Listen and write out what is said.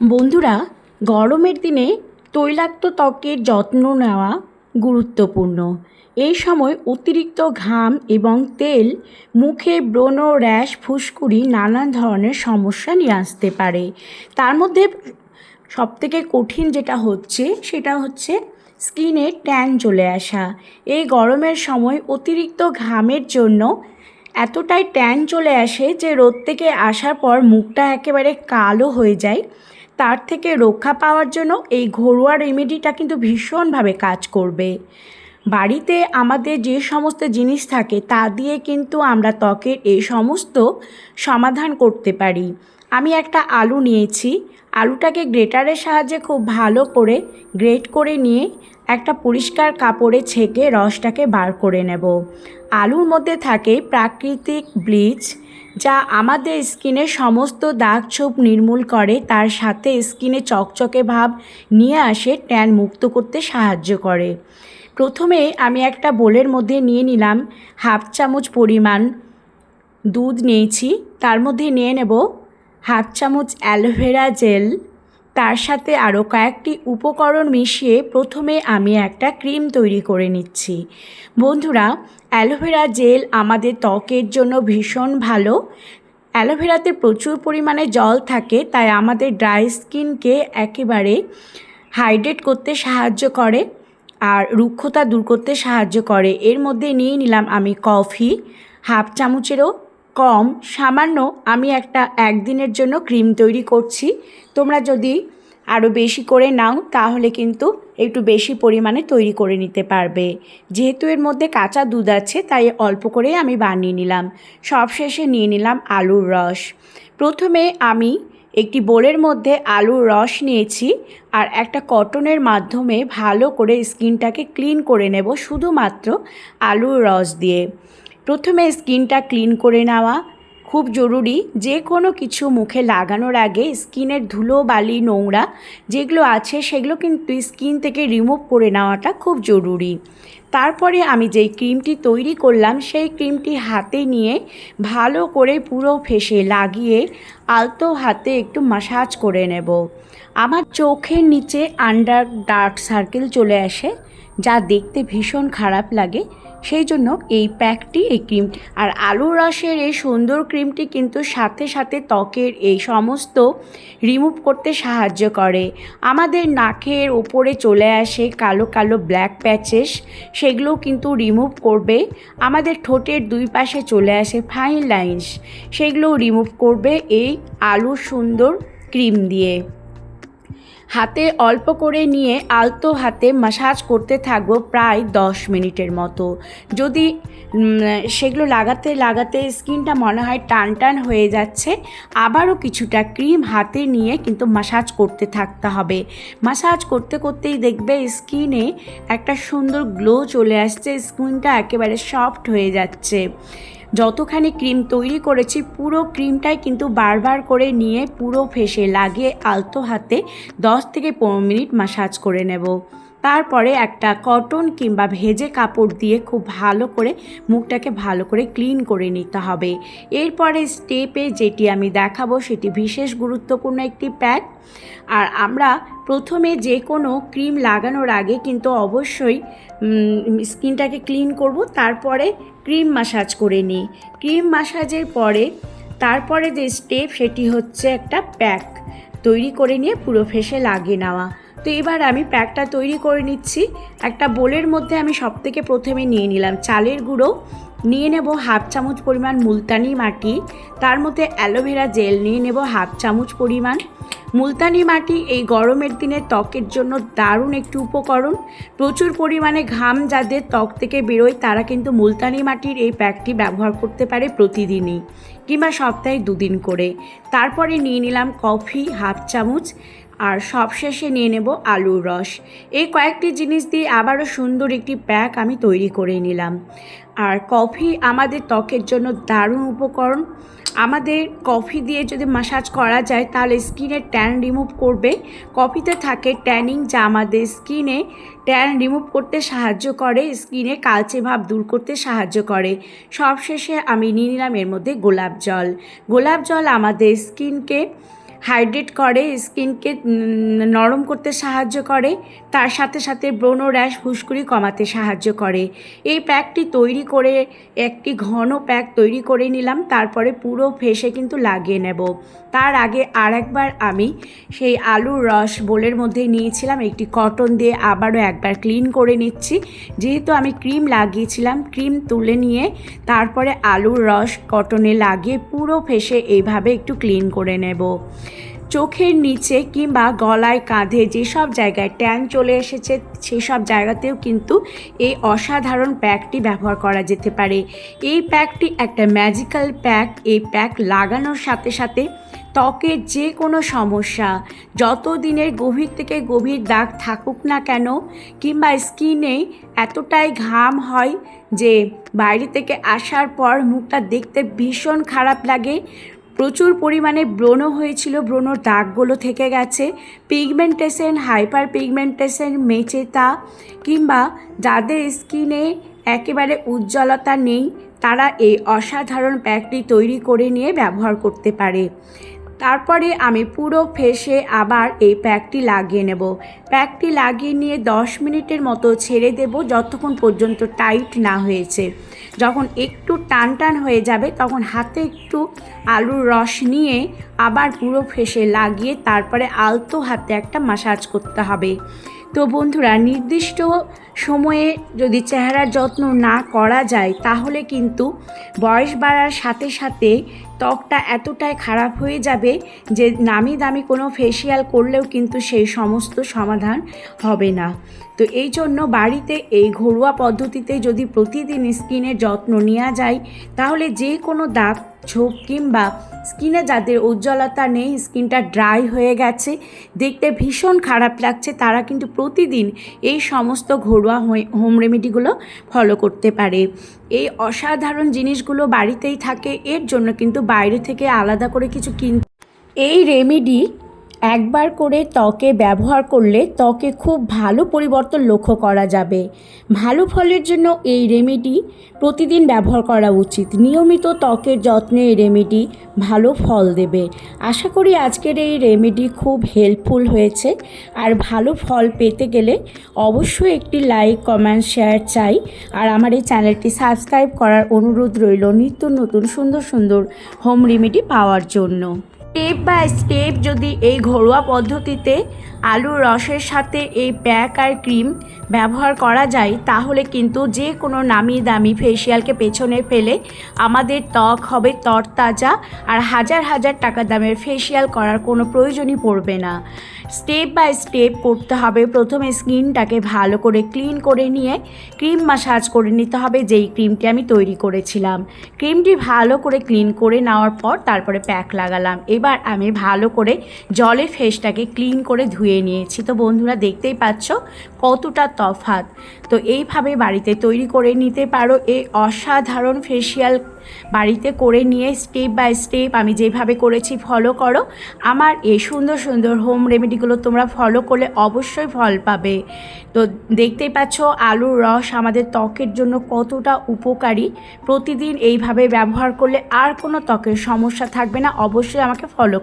বন্ধুরা, গরমের দিনে তৈলাক্ত ত্বকের যত্ন নেওয়া গুরুত্বপূর্ণ। এই সময় অতিরিক্ত ঘাম এবং তেল, মুখে ব্রণ, র্যাশ, ফুসকুড়ি, নানান ধরনের সমস্যা নিয়ে আসতে পারে। তার মধ্যে সবথেকে কঠিন যেটা হচ্ছে, সেটা হচ্ছে স্কিনে ট্যান চলে আসা। এই গরমের সময় অতিরিক্ত ঘামের জন্য এতটাই ট্যান চলে আসে যে রোদ থেকে আসার পর মুখটা একেবারে কালো হয়ে যায়। তার থেকে রক্ষা পাওয়ার জন্য এই ঘরোয়া রেমেডিটা কিন্তু ভীষণভাবে কাজ করবে। বাড়িতে আমাদের যে সমস্ত জিনিস থাকে, তা দিয়ে কিন্তু আমরা ত্বকের এই সমস্ত সমাধান করতে পারি। আমি একটা আলু নিয়েছি। আলুটাকে গ্রেটারের সাহায্যে খুব ভালো করে গ্রেট করে নিয়ে একটা পরিষ্কার কাপড়ে ছেঁকে রসটাকে বার করে নেব। আলুর মধ্যে থাকে প্রাকৃতিক ব্লিচ, যা আমাদের স্কিনের সমস্ত দাগ ছোপ নির্মূল করে, তার সাথে স্কিনে চকচকে ভাব নিয়ে আসে, ট্যান মুক্ত করতে সাহায্য করে। প্রথমে আমি একটা বোলের মধ্যে নিয়ে নিলাম হাফ চামচ পরিমাণ দুধ নিয়েছি, তার মধ্যে নিয়ে নেব হাফ চামচ অ্যালোভেরা জেল তার সাথে আরও কয়েকটি উপকরণ মিশিয়ে প্রথমে আমি একটা ক্রিম তৈরি করে নিচ্ছি। বন্ধুরা, অ্যালোভেরা জেল আমাদের ত্বকের জন্য ভীষণ ভালো। অ্যালোভেরাতে প্রচুর পরিমাণে জল থাকে, তাই আমাদের ড্রাই স্কিনকে একেবারে হাইড্রেট করতে সাহায্য করে আর রুক্ষতা দূর করতে সাহায্য করে। এর মধ্যে নিয়ে নিলাম আমি কফি, হাফ চামচেরও কম, সামান্য আমি একটা একদিনের জন্য ক্রিম তৈরি করছি। তোমরা যদি আরও বেশি করে নাও, তাহলে কিন্তু একটু বেশি পরিমাণে তৈরি করে নিতে পারবে। যেহেতু এর মধ্যে কাঁচা দুধ আছে, তাই অল্প করেই আমি বানিয়ে নিলাম। সবশেষে নিয়ে নিলাম আলুর রস। প্রথমে আমি একটি বোলের মধ্যে আলুর রস নিয়েছি আর একটা কটনের মাধ্যমে ভালো করে স্কিনটাকে ক্লিন করে নেব শুধুমাত্র আলুর রস দিয়ে। প্রথমে স্কিনটা ক্লিন করে নেওয়া। খুব জরুরি যে কোনো কিছু মুখে লাগানোর আগে স্কিনের ধুলো, বালি, নোংরা যেগুলো আছে সেগুলো কিন্তু স্কিন থেকে রিমুভ করে নেওয়াটা খুব জরুরি। তারপরে আমি যেই ক্রিমটি তৈরি করলাম, সেই ক্রিমটি হাতে নিয়ে ভালো করে পুরো ফেসে লাগিয়ে আলতো হাতে একটু মাসাজ করে নেব। আমার চোখের নিচে আন্ডার ডার্ক সার্কেল চলে আসে, যা দেখতে ভীষণ খারাপ লাগে। সেই জন্য এই প্যাকটি এই ক্রিমটি আর আলু রসের এই সুন্দর ক্রিমটি কিন্তু সাথে সাথে ত্বকের এই সমস্ত রিমুভ করতে সাহায্য করে। আমাদের নাকের ওপরে চলে আসে কালো কালো ব্ল্যাক প্যাচেস সেগুলো কিন্তু রিমুভ করবে। আমাদের ঠোঁটের দুই পাশে চলে আসে ফাইন লাইন্স সেগুলো রিমুভ করবে এই আলু সুন্দর ক্রিম দিয়ে। হাতে অল্প করে নিয়ে আলতো হাতে মাসাজ করতে থাকব প্রায় দশ মিনিটের মতো। যদি সেগুলো লাগাতে লাগাতে স্কিনটা মনে হয় টান টান হয়ে যাচ্ছে, আবারও কিছুটা ক্রিম হাতে নিয়ে কিন্তু মাসাজ করতে থাকতে হবে। মাসাজ করতে করতেই দেখবে স্কিনে একটা সুন্দর গ্লো চলে আসছে, স্কিনটা একেবারে সফট হয়ে যাচ্ছে। যতখানি ক্রিম তৈরি করেছি, পুরো ক্রিমটাই কিন্তু বারবার করে নিয়ে পুরো ফেসে লাগিয়ে আলতো হাতে দশ থেকে পনেরো মিনিট মাসাজ করে নেব। তারপরে একটা কটন কিংবা ভেজে কাপড় দিয়ে খুব ভালো করে মুখটাকে ভালো করে ক্লিন করে নিতে হবে। এরপরে স্টেপে যেটি আমি দেখাবো সেটি বিশেষ গুরুত্বপূর্ণ একটি প্যাক আর আমরা প্রথমে যে কোনো ক্রিম লাগানোর আগে কিন্তু অবশ্যই স্কিনটাকে ক্লিন করব, তারপরে ক্রিম মাসাজ করে নিই। ক্রিম মাসাজের পরে তারপরে যে স্টেপ সেটি হচ্ছে একটা প্যাক তৈরি করে নিয়ে পুরো ফেসে লাগিয়ে নেওয়া। তো এবার আমি প্যাকটা তৈরি করে নিচ্ছি। একটা বোলের মধ্যে আমি সব থেকে প্রথমে নিয়ে নিলাম চালের গুঁড়ো। নিয়ে নেব হাফ চামচ পরিমাণ মুলতানি মাটি। তার মধ্যে অ্যালোভেরা জেল নিয়ে নেব হাফ চামচ পরিমাণ। মুলতানি মাটি এই গরমের দিনে ত্বকের জন্য দারুণ একটি উপকরণ। প্রচুর পরিমাণে ঘাম যাদের ত্বক থেকে বেরোয় তারা কিন্তু মুলতানি মাটির এই প্যাকটি ব্যবহার করতে পারে প্রতিদিনই কিংবা সপ্তাহে দুদিন করে। তারপরে নিয়ে নিলাম কফি হাফ চামচ। আর সবশেষে নিয়ে নেব আলুর রস। এই কয়েকটি জিনিস দিয়ে আবারও সুন্দর একটি প্যাক আমি তৈরি করে নিলাম। আর কফি আমাদের ত্বকের জন্য দারুণ উপকরণ। আমাদের কফি দিয়ে যদি মাসাজ করা যায়, তাহলে স্কিনের ট্যান রিমুভ করবে। কফিতে থাকে ট্যানিং যা আমাদের স্কিনে ট্যান রিমুভ করতে সাহায্য করে, স্কিনে কালচে ভাব দূর করতে সাহায্য করে। সবশেষে আমি নিয়ে নিলাম এর মধ্যে গোলাপ জল। গোলাপ জল আমাদের স্কিনকে হাইড্রেট করে, স্কিনকে নরম করতে সাহায্য করে। তার সাথে সাথে ব্রণ র্যাশ, ফুসকুড়ি কমাতে সাহায্য করে। এই প্যাকটি তৈরি করে, একটি ঘন প্যাক তৈরি করে নিলাম। তারপরে পুরো ফেসে কিন্তু লাগিয়ে নেব। তার আগে আর একবার আমি সেই আলুর রস বোলের মধ্যে নিয়েছিলাম। একটি কটন দিয়ে আবারও একবার ক্লিন করে নিচ্ছি। যেহেতু আমি ক্রিম লাগিয়েছিলাম, ক্রিম তুলে নিয়ে তারপরে আলুর রস কটনে লাগিয়ে পুরো ফেসে এইভাবে একটু ক্লিন করে নেব। চোখের নিচে কিংবা গলায় কাঁধে যেসব জায়গায় ট্যান চলে এসেছে, সেসব জায়গাতেও কিন্তু এই অসাধারণ প্যাকটি ব্যবহার করা যেতে পারে। এই প্যাকটি একটা ম্যাজিক্যাল প্যাক। এই প্যাক লাগানোর সাথে সাথে ত্বকের যে কোনো সমস্যা, যত দিনের গভীর থেকে গভীর দাগ থাকুক না কেন, কিংবা স্কিনে এতটাই ঘাম হয় যে বাইরে থেকে আসার পর মুখটা দেখতে ভীষণ খারাপ লাগে প্রচুর পরিমাণে ব্রণ হয়েছিল, ব্রণর দাগগুলো থেকে গেছে। পিগমেন্টেশন হাইপার পিগমেন্টেশন মেচেতা কিংবা যাদের স্কিনে একেবারে উজ্জ্বলতা নেই, তারা এই অসাধারণ প্যাকটি তৈরি করে নিয়ে ব্যবহার করতে পারে। তারপরে আমি পুরো ফেসে আবার এই প্যাকটি লাগিয়ে নেব। প্যাকটি লাগিয়ে নিয়ে 10 মিনিটের মতো ছেড়ে দেব, যতক্ষণ পর্যন্ত টাইট না হয়েছে। যখন একটু টান টান হয়ে যাবে, তখন হাতে একটু আলুর রস নিয়ে আবার পুরো ফেসে লাগিয়ে তারপরে আলতো হাতে একটা মাসাজ করতে হবে। তো বন্ধুরা, নির্দিষ্ট সময়ে যদি চেহারার যত্ন না করা যায়, তাহলে কিন্তু বয়স বাড়ার সাথে সাথে ত্বকটা এতটাই খারাপ হয়ে যাবে যে নামি দামি কোনো ফেসিয়াল করলেও কিন্তু সেই সমস্ত সমাধান হবে না। তো এই জন্য বাড়িতে এই ঘরোয়া পদ্ধতিতে যদি প্রতিদিন স্কিনের যত্ন নেওয়া যায়, তাহলে যে কোনো দাগ ছোপ কিংবা স্কিনে যাদের উজ্জ্বলতা নেই, স্কিনটা ড্রাই হয়ে গেছে, দেখতে ভীষণ খারাপ লাগছে, তারা কিন্তু প্রতিদিন এই সমস্ত ঘরোয়া হোম রেমেডিগুলো ফলো করতে পারে। এই অসাধারণ জিনিসগুলো বাড়িতেই থাকে, এর জন্য কিন্তু বাইরে থেকে আলাদা করে কিছু কিন এই রেমেডি একবার করে ত্বকে ব্যবহার করলে ত্বকে খুব ভালো পরিবর্তন লক্ষ্য করা যাবে। ভালো ফলের জন্য এই রেমেডি প্রতিদিন ব্যবহার করা উচিত। নিয়মিত ত্বকের যত্নে এই রেমেডি ভালো ফল দেবে। আশা করি আজকের এই রেমেডি খুব হেল্পফুল হয়েছে। আর ভালো ফল পেতে গেলে অবশ্যই একটি লাইক কমেন্ট শেয়ার চাই। আর আমার এই চ্যানেলটি সাবস্ক্রাইব করার অনুরোধ রইল নিত্য নতুন সুন্দর সুন্দর হোম রেমেডি পাওয়ার জন্য। স্টেপ বাই স্টেপ যদি এই ঘরোয়া পদ্ধতিতে আলুর রসের সাথে এই প্যাক আর ক্রিম ব্যবহার করা যায়, তাহলে কিন্তু যে কোনো নামি দামি ফেসিয়ালকে পেছনে ফেলে আমাদের ত্বক হবে তরতাজা আর হাজার হাজার টাকা দামের ফেসিয়াল করার কোনো প্রয়োজনই পড়বে না। স্টেপ বাই স্টেপ করতে হবে। প্রথমে স্কিনটাকে ভালো করে ক্লিন করে নিয়ে ক্রিম মাসাজ করে নিতে হবে, যেই ক্রিমটি আমি তৈরি করেছিলাম। ক্রিমটি ভালো করে ক্লিন করে নেওয়ার পর তারপরে প্যাক লাগালাম। এবার আমি ভালো করে জলে ফেসটাকে ক্লিন করে ধুয়ে নিয়েছি। তো বন্ধুরা দেখতেই পাচ্ছ কতটা তফাত তো এইভাবে বাড়িতে তৈরি করে নিতে পারো। এই অসাধারণ ফেসিয়াল বাড়িতে করে নিয়ে স্টেপ বাই স্টেপ আমি যেভাবে করেছি ফলো করো। আমার এই সুন্দর সুন্দর হোম রেমেডিগুলো তোমরা ফলো করলে অবশ্যই ফল পাবে। তো দেখতেই পাচ্ছ আলুর রস আমাদের ত্বকের জন্য কতটা উপকারী। প্রতিদিন এইভাবে ব্যবহার করলে আর কোনো ত্বকের সমস্যা থাকবে না। অবশ্যই আমাকে ফলো